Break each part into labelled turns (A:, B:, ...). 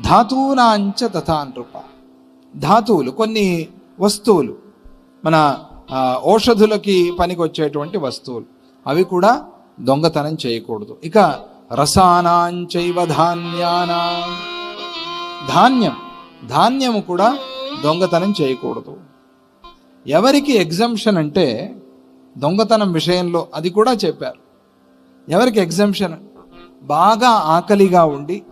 A: ధాతూనాంచ తథానృప ధాతువులు కొన్ని వస్తువులు. మన ఔషధులకి పనికొచ్చేటువంటి వస్తువులు. అవి కూడా దొంగతనం చేయకూడదు. ఇక రసానాంచైవ ధాన్యానా. ధాన్యం. ధాన్యము కూడా దొంగతనం చేయకూడదు. ఎవరికి ఎగ్జంప్షన్ అంటే దొంగతనం విషయంలో అది కూడా చెప్పారు. ఎవరికి ఎగ్జంప్షన్? బాగా ఆకలిగా ఉండి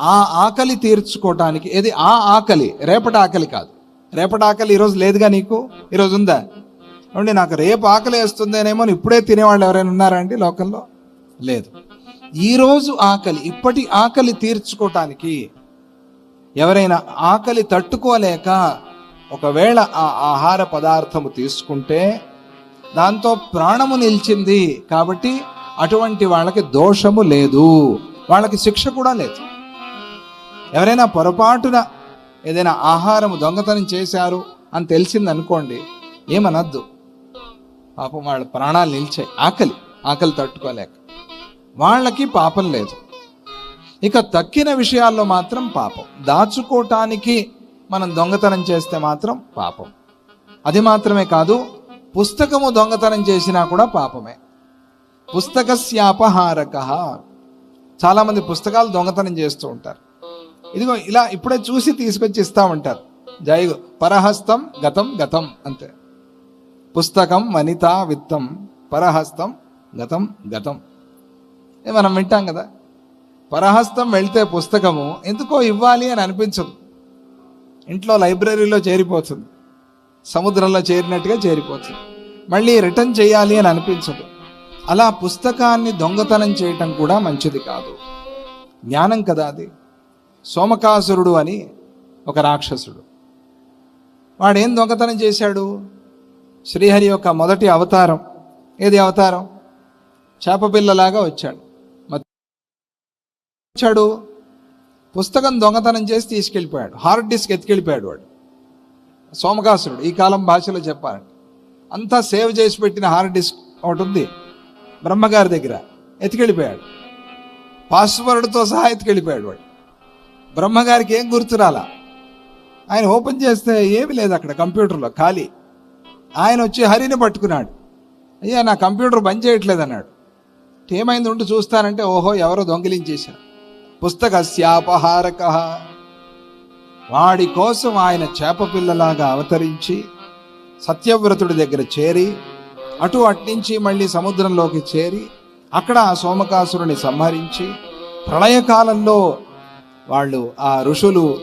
A: ఆ ఆకలి తీర్చుకోవటానికి ఏది ఆ ఆకలి రేపటి ఆకలి కాదు. రేపటి ఆకలి ఈరోజు లేదుగా నీకు? ఈరోజు ఉందా? ఏమండి నాకు రేపు ఆకలి వేస్తుందేనేమో అని ఇప్పుడే తినేవాళ్ళు ఎవరైనా ఉన్నారా అండి లోకల్లో? లేదు. ఈరోజు ఆకలి ఇప్పటి ఆకలి తీర్చుకోవటానికి ఎవరైనా ఆకలి తట్టుకోలేక ఒకవేళ ఆ ఆహార పదార్థము తీసుకుంటే దాంతో ప్రాణము నిలిచింది కాబట్టి అటువంటి వాళ్ళకి దోషము లేదు. వాళ్ళకి శిక్ష కూడా లేదు. ఎవరైనా పొరపాటున ఏదైనా ఆహారము దొంగతనం చేశారు అని తెలిసిందనుకోండి ఏమనద్దు. పాపం వాళ్ళ ప్రాణాలు నిలిచాయి. ఆకలి ఆకలి తట్టుకోలేక. వాళ్ళకి పాపం లేదు. ఇక తక్కిన విషయాల్లో మాత్రం పాపం. దాచుకోవటానికి మనం దొంగతనం చేస్తే మాత్రం పాపం. అది మాత్రమే కాదు పుస్తకము దొంగతనం చేసినా కూడా పాపమే. పుస్తకస్యాపహారక. చాలామంది పుస్తకాలు దొంగతనం చేస్తూ ఉంటారు. ఇదిగో ఇలా ఇప్పుడే చూసి తీసుకొచ్చి ఇస్తా ఉంటారు జై పరహస్తం గతం గతం అంతే. పుస్తకం వనిత విత్తం పరహస్తం గతం గతం. మనం వింటాం కదా. పరహస్తం వెళ్తే పుస్తకము ఎందుకో ఇవ్వాలి అని అనిపించదు. ఇంట్లో లైబ్రరీలో చేరిపోతుంది. సముద్రంలో చేరినట్టుగా చేరిపోతుంది. మళ్ళీ రిటర్న్ చేయాలి అని అనిపించదు. అలా పుస్తకాన్ని దొంగతనం చేయటం కూడా మంచిది కాదు. జ్ఞానం కదా అది. సోమకాసురుడు అని ఒక రాక్షసుడు. వాడు ఏం దొంగతనం చేశాడు? శ్రీహరి యొక్క మొదటి అవతారం. ఏది అవతారం? చేపపిల్లలాగా వచ్చాడు. వచ్చాడు. పుస్తకం దొంగతనం చేసి తీసుకెళ్ళిపోయాడు. హార్డ్ డిస్క్ ఎత్తుకెళ్ళిపోయాడు వాడు. సోమకాసురుడు. ఈ కాలం భాషలో చెప్పాలంటే. అంతా సేవ్ చేసి పెట్టిన హార్డ్ డిస్క్ ఒకటి ఉంది. బ్రహ్మగారి దగ్గర. ఎత్తుకెళ్ళిపోయాడు. పాస్వర్డ్తో సహా ఎత్తుకెళ్ళిపోయాడు వాడు. బ్రహ్మగారికి ఏం గుర్తురాలా? ఆయన ఓపెన్ చేస్తే ఏమీ లేదు అక్కడ కంప్యూటర్లో ఖాళీ. ఆయన వచ్చి హరిని పట్టుకున్నాడు. అయ్యా నా కంప్యూటర్ బంద్ చేయట్లేదు అన్నాడు ఏమైంది ఉంటూ చూస్తానంటే ఓహో ఎవరో దొంగిలించేశారు. పుస్తకస్యాపహారక. వాడి కోసం ఆయన చేపపిల్లలాగా అవతరించి సత్యవ్రతుడి దగ్గర చేరి అటు అట్నుంచి మళ్ళీ సముద్రంలోకి చేరి అక్కడ ఆ సోమకాసురుని సంహరించి ప్రళయకాలంలో వాళ్ళు ఆ ఋషులు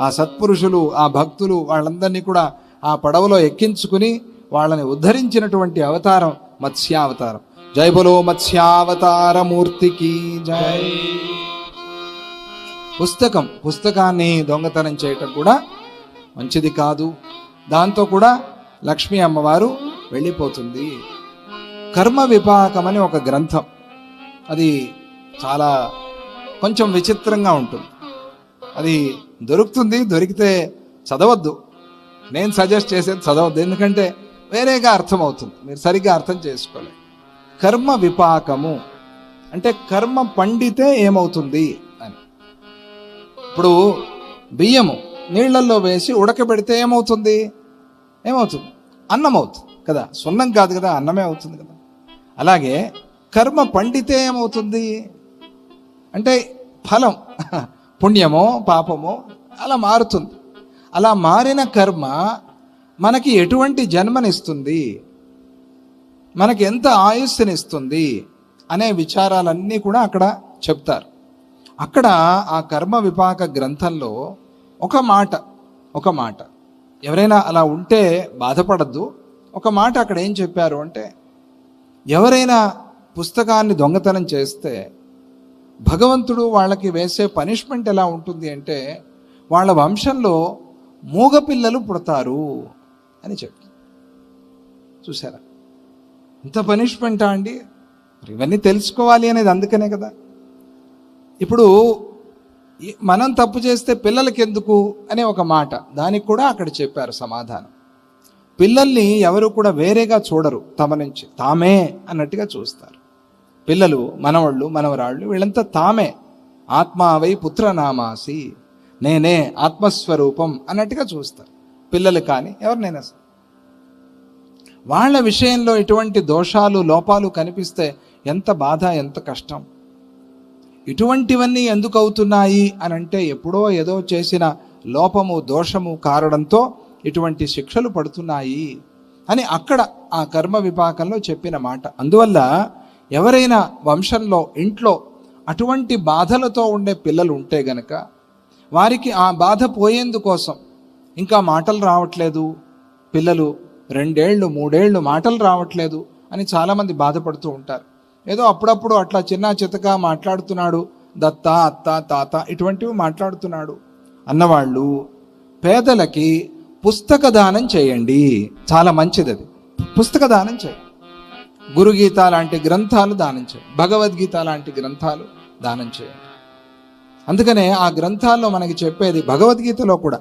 A: ఆ సత్పురుషులు ఆ భక్తులు వాళ్ళందరినీ కూడా ఆ పడవలో ఎక్కించుకుని వాళ్ళని ఉద్ధరించినటువంటి అవతారం మత్స్యావతారం. జై బలో మత్స్యావతారమూర్తికి జై. పుస్తకం పుస్తకాన్ని దొంగతనం చేయటం కూడా మంచిది కాదు. దాంతో కూడా లక్ష్మీ అమ్మవారు వెళ్ళిపోతుంది. కర్మ విపాకం అని ఒక గ్రంథం. అది చాలా కొంచెం విచిత్రంగా ఉంటుంది. అది దొరుకుతుంది దొరికితే చదవద్దు. నేను సజెస్ట్ చేసేది చదవద్దు ఎందుకంటే వేరేగా అర్థమవుతుంది. మీరు సరిగ్గా అర్థం చేసుకోలేదు. కర్మ విపాకము. అంటే కర్మ పండితే ఏమవుతుంది అని. ఇప్పుడు బియ్యము నీళ్ళల్లో వేసి ఉడకబెడితే ఏమవుతుంది? ఏమవుతుంది? అన్నం అవుతుంది కదా. సున్నం కాదు కదా అన్నమే అవుతుంది కదా. అలాగే కర్మ పండితే ఏమవుతుంది? అంటే ఫలం. పుణ్యమో పాపమో అలా మారుతుంది. అలా మారిన కర్మ మనకి ఎటువంటి జన్మనిస్తుంది? మనకి ఎంత ఆయుస్సునిస్తుంది? అనే విచారాలన్నీ కూడా అక్కడ చెప్తారు. అక్కడ ఆ కర్మ విపాక గ్రంథంలో ఒక మాట ఒక మాట. ఎవరైనా అలా ఉంటే బాధపడద్దు. ఒక మాట అక్కడ ఏం చెప్పారు అంటే ఎవరైనా పుస్తకాన్ని దొంగతనం చేస్తే భగవంతుడు వాళ్ళకి వేసే పనిష్మెంట్ ఎలా ఉంటుంది అంటే వాళ్ళ వంశంలో మూగపిల్లలు పుడతారు అని చెప్పి. చూసారా ఇంత పనిష్మెంటా అండి? మరి ఇవన్నీ తెలుసుకోవాలి అనేది అందుకనే కదా. ఇప్పుడు మనం తప్పు చేస్తే పిల్లలకి ఎందుకు అనే ఒక మాట. దానికి కూడా అక్కడ చెప్పారు సమాధానం. పిల్లల్ని ఎవరు కూడా వేరేగా చూడరు తమ నుంచి. తామే అన్నట్టుగా చూస్తారు. పిల్లలు మనవళ్ళు మనవరాళ్ళు వీళ్ళంతా తామే. ఆత్మావై పుత్రనామాసి నేనే ఆత్మస్వరూపం అన్నట్టుగా చూస్తారు. పిల్లలు కానీ ఎవరినైనా సరే. వాళ్ళ విషయంలో ఇటువంటి దోషాలు లోపాలు కనిపిస్తే ఎంత బాధ ఎంత కష్టం. ఇటువంటివన్నీ ఎందుకు అవుతున్నాయి అని అంటే ఎప్పుడో ఏదో చేసిన లోపము దోషము కారణంతో ఇటువంటి శిక్షలు పడుతున్నాయి అని అక్కడ ఆ కర్మ విపాకంలో చెప్పిన మాట. అందువల్ల ఎవరైనా వంశంలో ఇంట్లో అటువంటి బాధలతో ఉండే పిల్లలు ఉంటే గనక వారికి ఆ బాధ పోయేందుకోసం ఇంకా మాటలు రావట్లేదు. పిల్లలు రెండేళ్ళు మూడేళ్ళు మాటలు రావట్లేదు అని చాలామంది బాధపడుతూ ఉంటారు. ఏదో అప్పుడప్పుడు అట్లా చిన్న చితక మాట్లాడుతున్నాడు దత్త అత్త తాత ఇటువంటివి మాట్లాడుతున్నాడు. అన్నవాళ్ళు పేదలకి పుస్తక దానం చేయండి. చాలా మంచిది అది పుస్తక దానం చేయండి. గురుగీత లాంటి గ్రంథాలు దానం చేయండి. భగవద్గీత లాంటి గ్రంథాలు దానం చేయండి. అందుకనే ఆ గ్రంథాల్లో మనకి చెప్పేది భగవద్గీతలో కూడా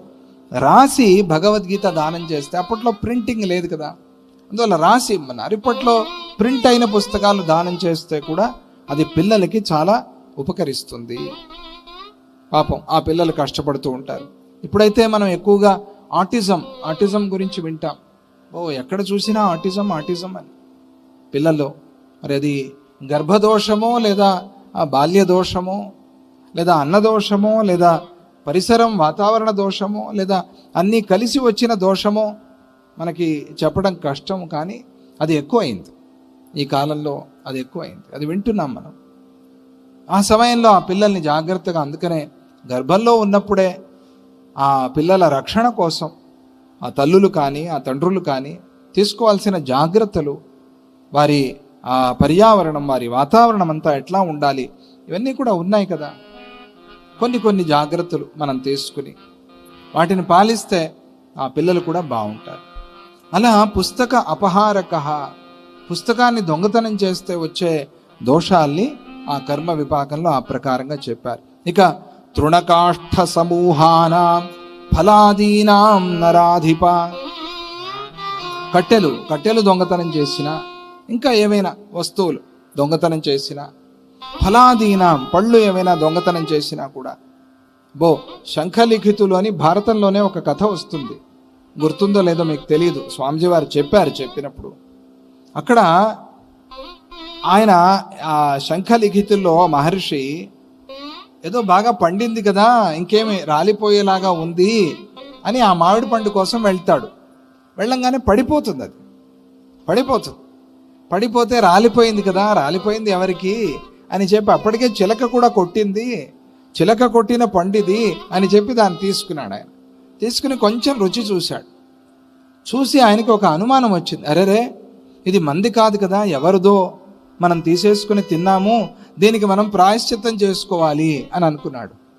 A: రాసి భగవద్గీత దానం చేస్తే అప్పట్లో ప్రింటింగ్ లేదు కదా. అందువల్ల రాసి మన అరిపట్లో ప్రింట్ అయిన పుస్తకాలు దానం చేస్తే కూడా అది పిల్లలకి చాలా ఉపకరిస్తుంది. పాపం ఆ పిల్లలు కష్టపడుతూ ఉంటారు. ఇప్పుడైతే మనం ఎక్కువగా ఆటిజం ఆటిజం గురించి వింటాం. ఓ ఎక్కడ చూసినా ఆటిజం ఆటిజం అని. పిల్లల్లో మరి అది గర్భదోషమో లేదా ఆ బాల్య దోషమో లేదా అన్నదోషమో లేదా పరిసరం వాతావరణ దోషమో లేదా అన్నీ కలిసి వచ్చిన దోషమో మనకి చెప్పడం కష్టం కానీ అది ఎక్కువైంది. ఈ కాలంలో అది ఎక్కువైంది. అది వింటున్నాం మనం. ఆ సమయంలో ఆ పిల్లల్ని జాగ్రత్తగా అందుకనే గర్భంలో ఉన్నప్పుడే ఆ పిల్లల రక్షణ కోసం ఆ తల్లులు కానీ ఆ తండ్రులు కానీ తీసుకోవాల్సిన జాగ్రత్తలు వారి ఆ పర్యావరణం వారి వాతావరణం అంతా ఎట్లా ఉండాలి? ఇవన్నీ కూడా ఉన్నాయి కదా. కొన్ని కొన్ని జాగ్రత్తలు మనం తీసుకుని వాటిని పాలిస్తే ఆ పిల్లలు కూడా బాగుంటారు. అలా పుస్తక అపహారక పుస్తకాన్ని దొంగతనం చేస్తే వచ్చే దోషాల్ని ఆ కర్మ విపాకంలో ఆ ప్రకారంగా చెప్పారు. ఇక తృణకాష్ఠ సమూహానా ఫలాదీనాం నరాధిప. కట్టెలు కట్టెలు దొంగతనం చేసిన ఇంకా ఏమైనా వస్తువులు దొంగతనం చేసినా ఫలాదీనాం పళ్ళు ఏమైనా దొంగతనం చేసినా కూడా బో శంఖలిఖితులు అని భారతంలోనే ఒక కథ వస్తుంది. గుర్తుందో లేదో మీకు తెలియదు స్వామిజీ వారు చెప్పారు చెప్పినప్పుడు. అక్కడ ఆయన ఆ శంఖలిఖితుల్లో మహర్షి ఏదో బాగా పండింది కదా ఇంకేమి రాలిపోయేలాగా ఉంది అని ఆ మామిడి పండు కోసం వెళ్తాడు. వెళ్ళంగానే పడిపోతుంది అది. పడిపోతుంది. పడిపోతే రాలిపోయింది కదా రాలిపోయింది ఎవరికి? అని చెప్పి అప్పటికే చిలక కూడా కొట్టింది. చిలక కొట్టిన పండిది అని చెప్పి దాన్ని తీసుకున్నాడు ఆయన. తీసుకుని కొంచెం రుచి చూశాడు. చూసి ఆయనకి ఒక అనుమానం వచ్చింది. అరేరే ఇది మంది కాదు కదా ఎవరిదో? మనం తీసేసుకుని తిన్నాము దీనికి మనం ప్రాయశ్చిత్తం చేసుకోవాలి అని అనుకున్నాడు.